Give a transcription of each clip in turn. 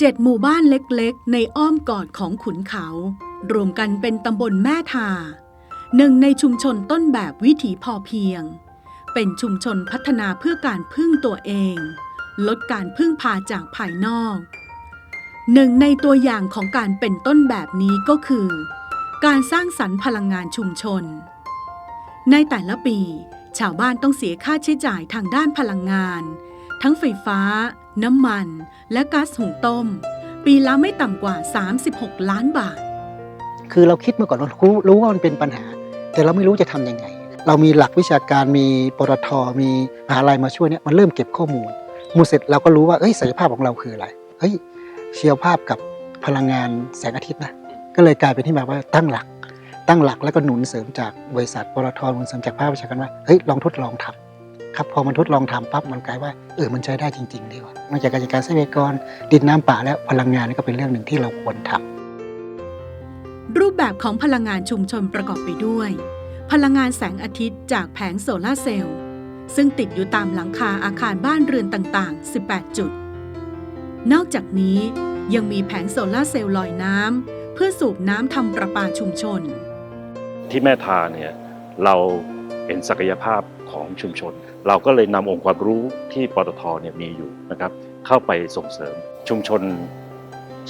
เจ็ดหมู่บ้านเล็กๆ ในอ้อมกอดของขุนเขา รวมกันเป็นตำบลแม่ทา หนึ่งในชุมชนต้นแบบวิถีพอเพียง เป็นชุมชนพัฒนาเพื่อการพึ่งตัวเอง ลดการพึ่งพาจากภายนอก หนึ่งในตัวอย่างของการเป็นต้นแบบนี้ก็คือ การสร้างสรรค์พลังงานชุมชน ในแต่ละปี ชาวบ้านต้องเสียค่าใช้จ่ายทางด้านพลังงาน ทั้งไฟฟ้า น้ำมัน และก๊าซหุงต้ม ปีละไม่ต่ำกว่า 36 ล้านบาท คือเราคิดมาก่อนเรารู้รู้ว่ามันเป็นปัญหา แต่เราไม่รู้จะทำยังไง เรามีหลักวิชาการมีปตทมีมหาลัยมาช่วยเนี่ยมันเริ่มเก็บข้อมูลมูลเสร็จเราก็รู้ว่าเอ้ยศักยภาพของเราคืออะไรเฮ้ยเชียวภาพกับพลังงานแสงอาทิตย์นะก็เลยกลายเป็นที่มาว่าตั้งหลักตั้งหลักแล้วก็หนุนเสริมจากบริษัทปตทหนุนเสริมจากภาควิชาการว่าเฮ้ยลองทดลองทำ ครับพอมันทดลองทำปั๊บมันกลายว่าเออมันใช้ได้จริงๆดีว่ะนอกจากการจัดการทรัพยากรดินน้ำป่าแล้วพลังงานนี่ก็เป็นเรื่องหนึ่งที่เราควรทำรูปแบบของพลังงานชุมชนประกอบไปด้วย พลังงานแสงอาทิตย์จากแผงโซลาร์เซลล์ซึ่งติดอยู่ตามหลังคาอาคารบ้านเรือนต่างๆ 18 จุด นอกจากนี้ยังมีแผงโซลาร์เซลล์ลอยน้ำเพื่อสูบน้ำทำประปาชุมชน ที่แม่ทาเนี่ยเราเห็นศักยภาพ ของชุมชน เราก็เลยนำองค์ความรู้ที่ปตทเนี่ยมีอยู่นะครับเข้าไปส่งเสริมชุมชน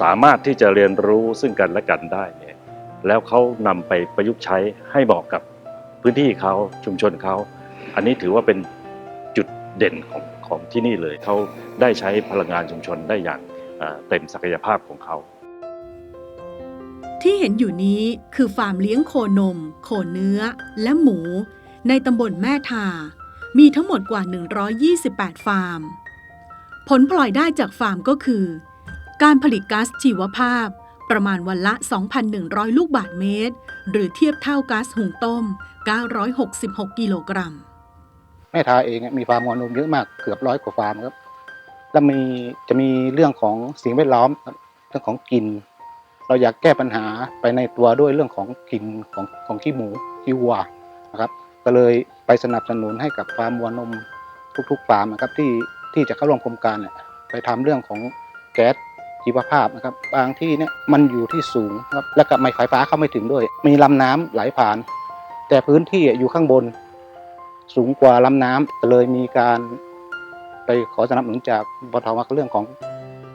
สามารถที่จะเรียนรู้ซึ่งกันและกันได้เนี่ยแล้วเขานำไปประยุกต์ใช้ให้เหมาะกับพื้นที่เขาชุมชนเขา อันนี้ถือว่าเป็นจุดเด่นของของที่นี่เลยเขาได้ใช้พลังงานชุมชนได้อย่างเต็มศักยภาพของเขาที่เห็นอยู่นี้คือฟาร์มเลี้ยงโคนม โคเนื้อ และหมู ในตำบลแม่ทา มีทั้งหมดกว่า 128 ฟาร์ม ผลพลอยได้จากฟาร์มก็คือ การผลิตก๊าซชีวภาพ ประมาณวันละ 2,100 ลูกบาศก์เมตร หรือเทียบเท่าก๊าซหุงต้ม 966 กิโลกรัม แม่ทาเองมีฟาร์มงอนมเยอะมากเกือบร้อยกว่าฟาร์มครับ แล้วมีจะมีเรื่องของสิ่งแวดล้อมเรื่องของกลิ่นเราอยากแก้ปัญหาไปในตัวด้วยเรื่องของกลิ่นของของขี้หมูขี้วัวนะครับ ก็เลยไปสนับสนุนให้กับฟาร์มวัวนมทุกๆฟาร์มนะครับที่ที่จะเข้าร่วมโครงการเนี่ยไปทำเรื่องของแก๊สชีวภาพนะครับบางที่เนี่ยมันอยู่ที่สูงครับแล้วก็ไม่ไฟฟ้าเข้าไม่ถึงด้วย มีลำน้ำไหลผ่าน แต่พื้นที่อยู่ข้างบน สูงกว่าลำน้ำก็เลยมีการไปขอสนับสนุนจากปทวเรื่องของ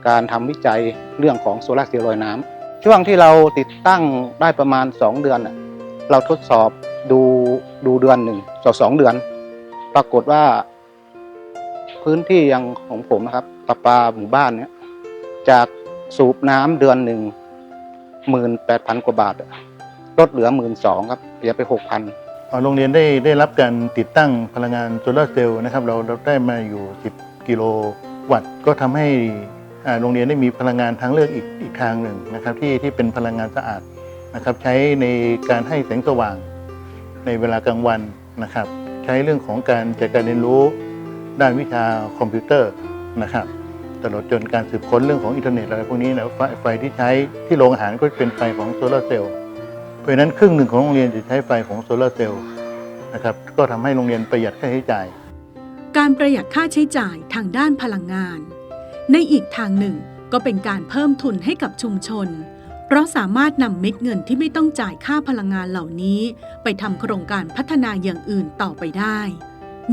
การทำวิจัยเรื่องของโซลาร์เซลล์ลอยน้ำช่วงที่เราติดตั้งได้ประมาณ 2 เดือน เราทดสอบ ดูดูเดือนหนึ่งสอสองเดือน ปรากฏว่า พื้นที่ยังของผมนะครับประปาหมู่บ้านเนี้ยจากสูบน้ำเดือนหนึ่งหมื่นแปดพันกว่าบาทลดเหลือหมื่นสองครับเหลือไปหกพันโรงเรียนได้ได้รับการติดตั้งพลังงานโซลาร์เซลล์นะครับเราเราได้มาอยู่ 10 กิโลวัตต์ ก็ทำให้อ่าโรงเรียนได้มีพลังงานทางเลือกอีกอีกทางหนึ่งนะครับที่ที่เป็นพลังงานสะอาดนะครับใช้ในการให้แสงสว่าง ในเวลากลางวันนะครับ ใช้เรื่องของการจัดการเรียนรู้ด้านวิชาคอมพิวเตอร์นะครับตลอดจนการสืบค้นเรื่องของอินเทอร์เน็ตอะไรพวกนี้นะไฟไฟที่ใช้ที่โรงอาหารก็เป็นไฟของโซลาร์เซลล์เพราะฉะนั้นครึ่งหนึ่งของโรงเรียนจะใช้ไฟของโซลาร์เซลล์นะครับก็ทำให้โรงเรียนประหยัดค่าใช้จ่าย การประหยัดค่าใช้จ่ายทางด้านพลังงาน ในอีกทางหนึ่งก็เป็นการเพิ่มทุนให้กับชุมชน เพราะสามารถนำเม็ดเงินที่ไม่ต้องจ่ายค่าพลังงานเหล่านี้ ไปทำโครงการพัฒนาอย่างอื่นต่อไปได้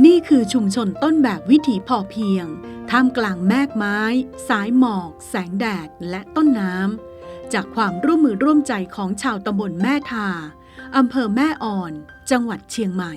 นี่คือชุมชนต้นแบบวิถีพอเพียง ท่ามกลางแมกไม้ สายหมอก แสงแดด และต้นน้ำ จากความร่วมมือร่วมใจของชาวตำบลแม่ทาอำเภอแม่อ่อน จังหวัดเชียงใหม่